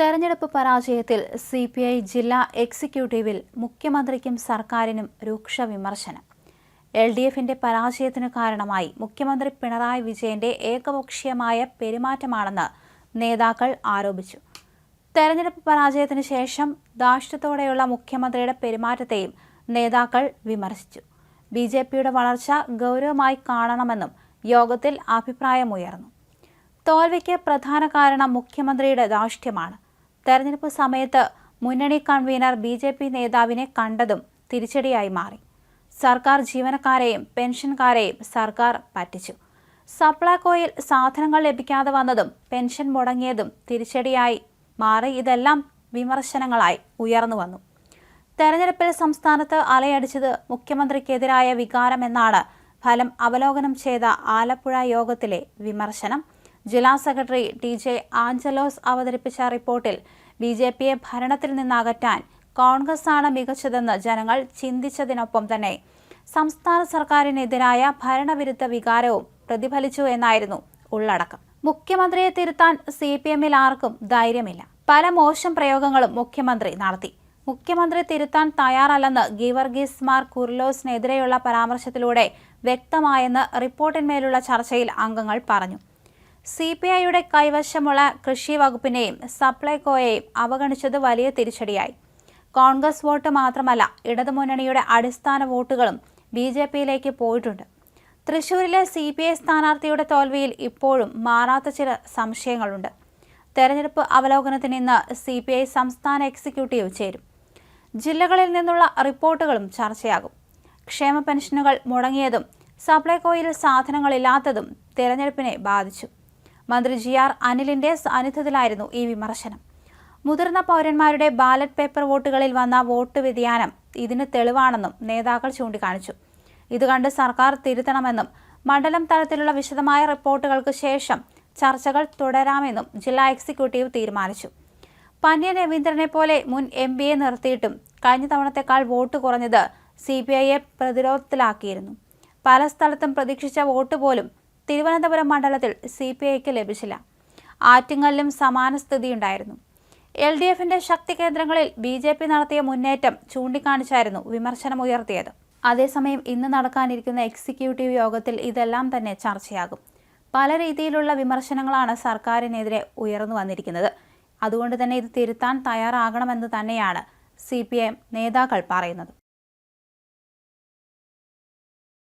തെരഞ്ഞെടുപ്പ് പരാജയത്തിൽ C P I ജില്ലാ എക്സിക്യൂട്ടീവിൽ മുഖ്യമന്ത്രിക്കും സർക്കാരിനും രൂക്ഷ വിമർശനം. എൽ ഡി എഫിന്റെ പരാജയത്തിനു കാരണമായി മുഖ്യമന്ത്രി പിണറായി വിജയന്റെ ഏകപക്ഷീയമായ പെരുമാറ്റമാണെന്ന് നേതാക്കൾ ആരോപിച്ചു. തെരഞ്ഞെടുപ്പ് പരാജയത്തിന് ശേഷം ധാർഷ്ട്യത്തോടെയുള്ള മുഖ്യമന്ത്രിയുടെ പെരുമാറ്റത്തെയും നേതാക്കൾ വിമർശിച്ചു. ബി ജെ പിയുടെ വളർച്ച ഗൗരവമായി കാണണമെന്നും യോഗത്തിൽ അഭിപ്രായമുയർന്നു. തോൽവിക്ക് പ്രധാന കാരണം മുഖ്യമന്ത്രിയുടെ ധാർഷ്ട്യമാണ്. തെരഞ്ഞെടുപ്പ് സമയത്ത് മുന്നണി കൺവീനർ ബി ജെ പി നേതാവിനെ കണ്ടതും തിരിച്ചടിയായി മാറി. സർക്കാർ ജീവനക്കാരെയും പെൻഷൻകാരെയും സർക്കാർ പറ്റിച്ചു. സപ്ലൈകോയിൽ സാധനങ്ങൾ ലഭിക്കാതെ വന്നതും പെൻഷൻ മുടങ്ങിയതും തിരിച്ചടിയായി മാറി ഇതെല്ലാം വിമർശനങ്ങളായി ഉയർന്നു വന്നു. തെരഞ്ഞെടുപ്പിൽ സംസ്ഥാനത്ത് അലയടിച്ചത് മുഖ്യമന്ത്രിക്കെതിരായ വികാരമെന്നാണ് ഫലം അവലോകനം ചെയ്ത ആലപ്പുഴ യോഗത്തിലെ വിമർശനം. ജില്ലാ സെക്രട്ടറി ടി ജെ ആഞ്ചലോസ് അവതരിപ്പിച്ച റിപ്പോർട്ടിൽ ബി ജെ പിയെ ഭരണത്തിൽ നിന്നകറ്റാൻ കോൺഗ്രസാണ് മികച്ചതെന്ന് ജനങ്ങൾ ചിന്തിച്ചതിനൊപ്പം തന്നെ സംസ്ഥാന സർക്കാരിനെതിരായ ഭരണവിരുദ്ധ വികാരവും പ്രതിഫലിച്ചു എന്നായിരുന്നു ഉള്ളടക്കം. മുഖ്യമന്ത്രിയെ തിരുത്താൻ സി പി എമ്മിൽ ആർക്കും ധൈര്യമില്ല. പല മോശം പ്രയോഗങ്ങളും മുഖ്യമന്ത്രി നടത്തി. മുഖ്യമന്ത്രി തിരുത്താൻ തയ്യാറല്ലെന്ന് ഗീവർഗീസ് മാർ കുർലോസിനെതിരെയുള്ള പരാമർശത്തിലൂടെ വ്യക്തമായെന്ന് റിപ്പോർട്ടിന്മേലുള്ള ചർച്ചയിൽ അംഗങ്ങൾ പറഞ്ഞു. സി പി ഐയുടെ കൈവശമുള്ള കൃഷി വകുപ്പിനെയും സപ്ലൈകോയെയും അവഗണിച്ചത് വലിയ തിരിച്ചടിയായി. കോൺഗ്രസ് വോട്ട് മാത്രമല്ല ഇടതുമുന്നണിയുടെ അടിസ്ഥാന വോട്ടുകളും ബി ജെ പിയിലേക്ക് പോയിട്ടുണ്ട്. തൃശൂരിലെ സി പി ഐ സ്ഥാനാർത്ഥിയുടെ തോൽവിയിൽ ഇപ്പോഴും മാറാത്ത ചില സംശയങ്ങളുണ്ട്. തെരഞ്ഞെടുപ്പ് അവലോകനത്തിന് ഇന്ന് സി പി ഐ സംസ്ഥാന എക്സിക്യൂട്ടീവ് ചേരും. ജില്ലകളിൽ നിന്നുള്ള റിപ്പോർട്ടുകളും ചർച്ചയാകും. ക്ഷേമ പെൻഷനുകൾ മുടങ്ങിയതും സപ്ലൈകോയിൽ സാധനങ്ങളില്ലാത്തതും തെരഞ്ഞെടുപ്പിനെ ബാധിച്ചു. മന്ത്രി ജി ആർ അനിലിന്റെ സാന്നിധ്യത്തിലായിരുന്നു ഈ വിമർശനം. മുതിർന്ന പൗരന്മാരുടെ ബാലറ്റ് പേപ്പർ വോട്ടുകളിൽ വന്ന വോട്ട് വ്യതിയാനം ഇതിന് തെളിവാണെന്നും നേതാക്കൾ ചൂണ്ടിക്കാണിച്ചു. ഇത് കണ്ട് സർക്കാർ തിരുത്തണമെന്നും മണ്ഡലം തലത്തിലുള്ള വിശദമായ റിപ്പോർട്ടുകൾക്ക് ശേഷം ചർച്ചകൾ തുടരാമെന്നും ജില്ലാ എക്സിക്യൂട്ടീവ് തീരുമാനിച്ചു. പന്യ രവീന്ദ്രനെ പോലെ മുൻ എം പിയെ നിർത്തിയിട്ടും കഴിഞ്ഞ തവണത്തെക്കാൾ വോട്ട് കുറഞ്ഞത് സി പി ഐയെ പ്രതിരോധത്തിലാക്കിയിരുന്നു. പല സ്ഥലത്തും പ്രതീക്ഷിച്ച വോട്ട് പോലും തിരുവനന്തപുരം മണ്ഡലത്തിൽ സി പി ഐക്ക് ലഭിച്ചില്ല. ആറ്റിങ്ങലിലും സമാന സ്ഥിതിയുണ്ടായിരുന്നു. എൽ ഡി എഫിന്റെ ശക്തി കേന്ദ്രങ്ങളിൽ ബി ജെ പി നടത്തിയ മുന്നേറ്റം ചൂണ്ടിക്കാണിച്ചായിരുന്നു വിമർശനമുയർത്തിയത് അതേസമയം ഇന്ന് നടക്കാനിരിക്കുന്ന എക്സിക്യൂട്ടീവ് യോഗത്തിൽ ഇതെല്ലാം തന്നെ ചർച്ചയാകും. പല രീതിയിലുള്ള വിമർശനങ്ങളാണ് സർക്കാരിനെതിരെ ഉയർന്നു വന്നിരിക്കുന്നത്. അതുകൊണ്ട് തന്നെ ഇത് തിരുത്താൻ തയ്യാറാകണമെന്ന് തന്നെയാണ് സി നേതാക്കൾ പറയുന്നത്.